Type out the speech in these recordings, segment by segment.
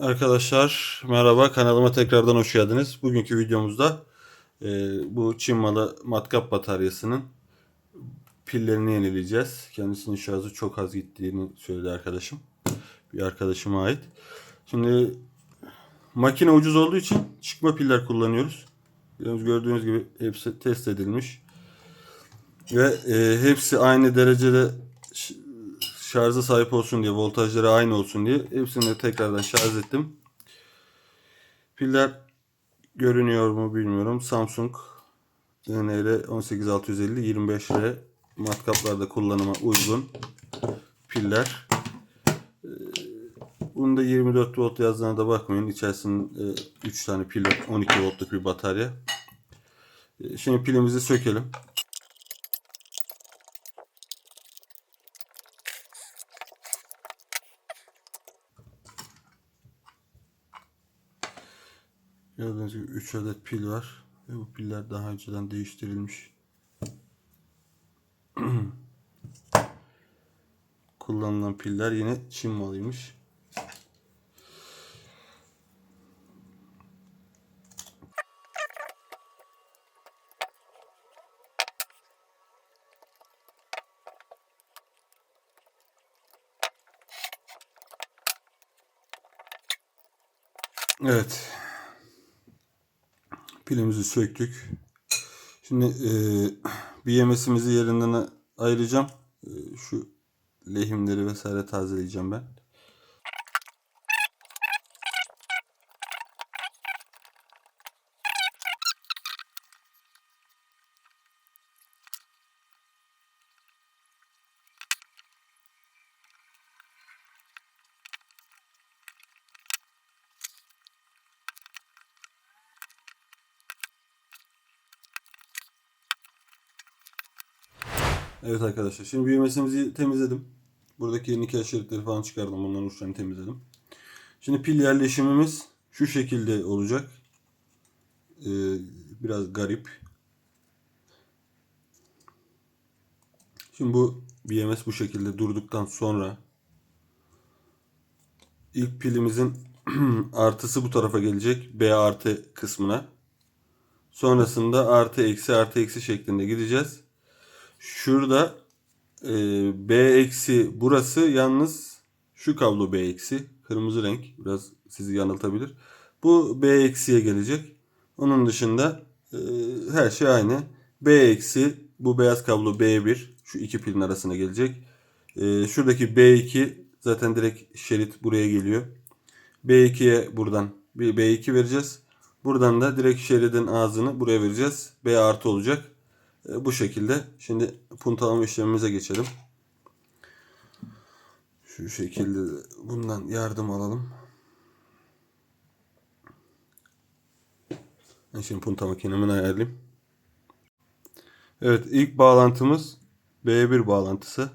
Arkadaşlar merhaba kanalıma tekrardan hoş geldiniz. Bugünkü videomuzda e, bu Çin malı matkap bataryasının pillerini yenileyeceğiz. Kendisinin şarjı çok az gittiğini söyledi arkadaşım. Bir arkadaşıma ait. Şimdi makine ucuz olduğu için çıkma piller kullanıyoruz. Gördüğünüz gibi hepsi test edilmiş. Ve e, hepsi aynı derecede şarja sahip olsun diye, voltajları aynı olsun diye hepsini tekrardan şarj ettim. Piller görünüyor mu bilmiyorum. Samsung DNR 18650 25R matkaplarda kullanıma uygun piller. Ee, Bunda 24 volt yazdığına da bakmayın. İçerisinde 3 tane pil var. 12 voltluk bir batarya. Ee, Şimdi pilimizi sökelim. Gördüğünüz gibi 3 adet pil var. Ve bu piller daha önceden değiştirilmiş. Kullanılan piller yine Çin malıymış. Evet. Pilimizi söktük. Şimdi e, BMS'imizi yerinden ayıracağım. E, şu lehimleri vesaire tazeleyeceğim ben. Evet arkadaşlar şimdi BMS'imizi temizledim. Buradaki nikel şeritleri falan çıkardım. Bunların uçlarını temizledim. Şimdi pil yerleşimimiz şu şekilde olacak. Ee, biraz garip. Şimdi bu BMS bu şekilde durduktan sonra ilk pilimizin artısı bu tarafa gelecek. B artı kısmına. Sonrasında artı eksi artı eksi şeklinde gideceğiz. Şurada e, B eksi burası yalnız şu kablo B eksi kırmızı renk biraz sizi yanıltabilir. Bu B eksiye gelecek. Onun dışında e, her şey aynı. B eksi bu beyaz kablo B1 şu iki pilin arasına gelecek. E, şuradaki B2 zaten direkt şerit buraya geliyor. B2'ye buradan bir B2 vereceğiz. Buradan da direkt şeridin ağzını buraya vereceğiz. B artı olacak. E, Bu şekilde. Şimdi puntalama işlemimize geçelim. Şu şekilde de bundan yardım alalım. Şimdi punta makinemin ayarlayayım. Evet ilk bağlantımız B1 bağlantısı.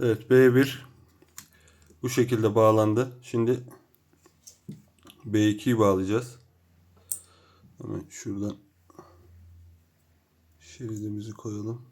Evet B1 bu şekilde bağlandı. Şimdi B2'yi bağlayacağız. Hemen şuradan şeridimizi koyalım.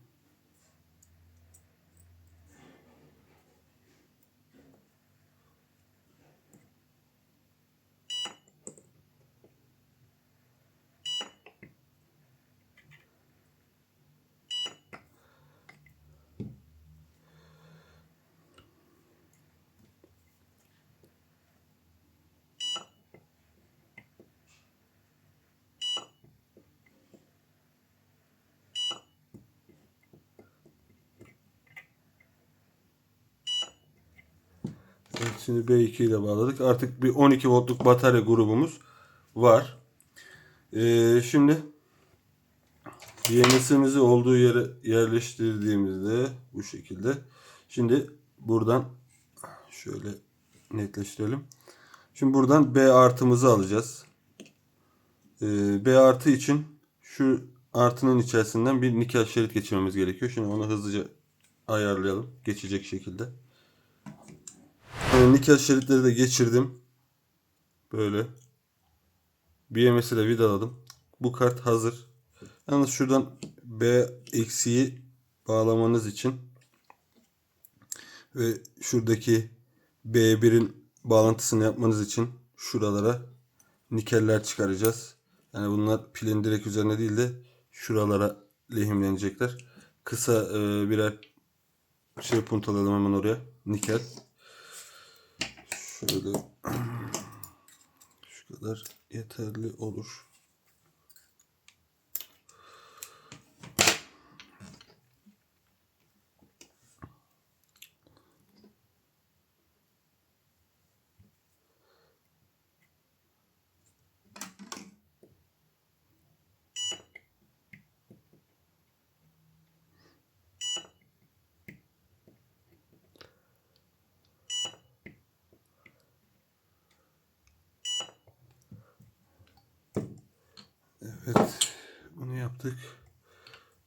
Evet, şimdi B2'yi de bağladık. Artık bir 12 voltluk batarya grubumuz var. Ee, şimdi BMS'imizi olduğu yere yerleştirdiğimizde bu şekilde. Şimdi buradan şöyle netleştirelim. Şimdi buradan B artımızı alacağız. Ee, B artı için şu artının içerisinden bir nikel şerit geçirmemiz gerekiyor. Şimdi onu hızlıca ayarlayalım. Geçecek şekilde. Ee, nikel şeritleri de geçirdim. Böyle. BMS'i de vidaladım. Bu kart hazır. Yalnız şuradan B eksiği bağlamanız için ve şuradaki B1'in bağlantısını yapmanız için şuralara nikeller çıkaracağız. Yani bunlar pilin direkt üzerine değil de şuralara lehimlenecekler. Kısa e, birer şey puntalayalım hemen oraya. Nikel. Şöyle şu kadar yeterli olur. Evet. Bunu yaptık.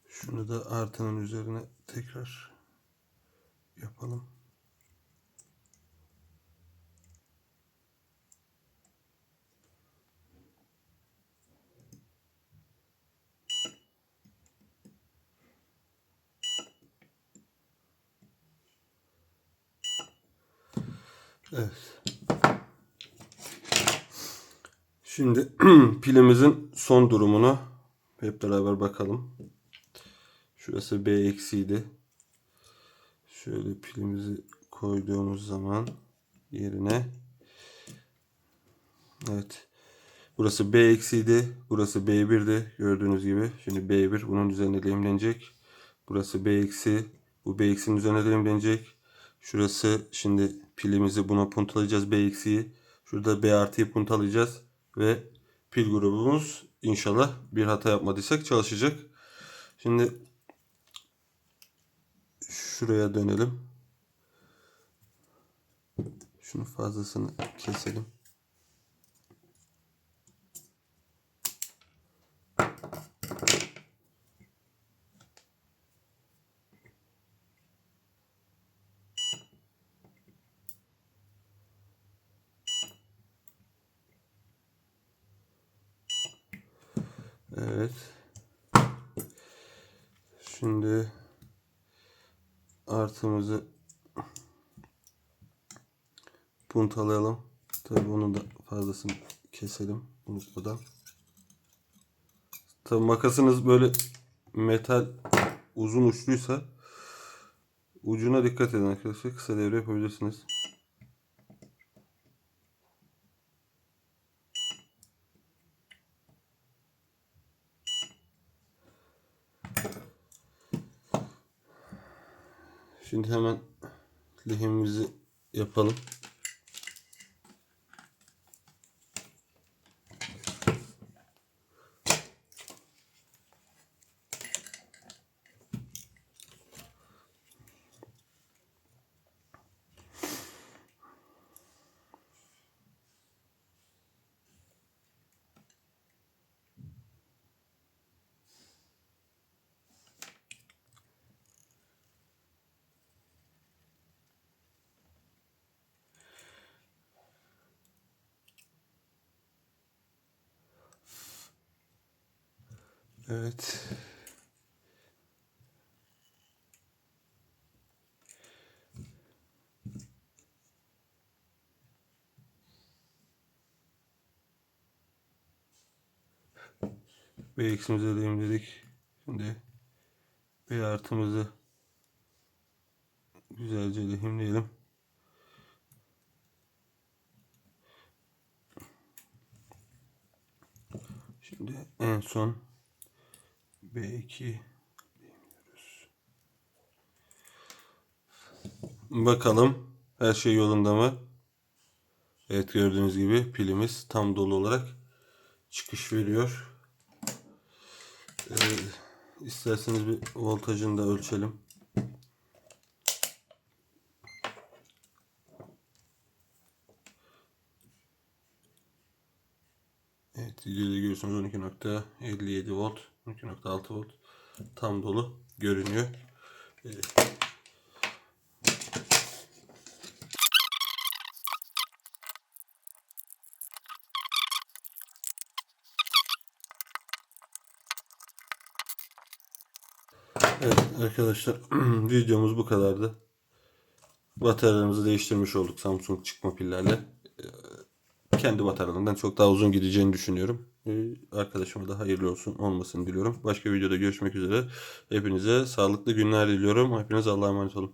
Şunu da artının üzerine tekrar yapalım. Evet. Şimdi pilimizin son durumunu hep beraber bakalım. Şurası B eksiydi. Şöyle pilimizi koyduğumuz zaman yerine Evet. Burası B eksiydi. Burası B1'di. Gördüğünüz gibi. Şimdi B1 bunun üzerine lehimlenecek. Burası B eksi. Bu B eksinin üzerine lehimlenecek. Şurası şimdi pilimizi buna puntalayacağız B eksiği. Şurada B artıyı puntalayacağız. Ve pil grubumuz inşallah bir hata yapmadıysak çalışacak. Şimdi şuraya dönelim. Şunu fazlasını keselim. Evet. Şimdi artımızı puntalayalım. Tabii onun da fazlasını keselim unutmadan. Tabii makasınız böyle metal uzun uçluysa ucuna dikkat edin arkadaşlar. Kısa devre yapabilirsiniz. Şimdi hemen lehimimizi yapalım. Evet. B eksimizi lehimledik. Şimdi B artımızı güzelce lehimleyelim. Şimdi en son B2 Bakalım her şey yolunda mı? Evet gördüğünüz gibi pilimiz tam dolu olarak çıkış veriyor. Ee, isterseniz bir voltajını da ölçelim. Evet videoda görüyorsunuz 12.57 volt 12.6 volt tam dolu görünüyor. Evet. Arkadaşlar videomuz bu kadardı. Bataryalarımızı değiştirmiş olduk Samsung çıkma pillerle. Kendi bataryalarından çok daha uzun gideceğini düşünüyorum. Ee, Arkadaşıma da hayırlı olsun olmasını diliyorum. Başka videoda görüşmek üzere. Hepinize sağlıklı günler diliyorum. Hepiniz Allah'a emanet olun.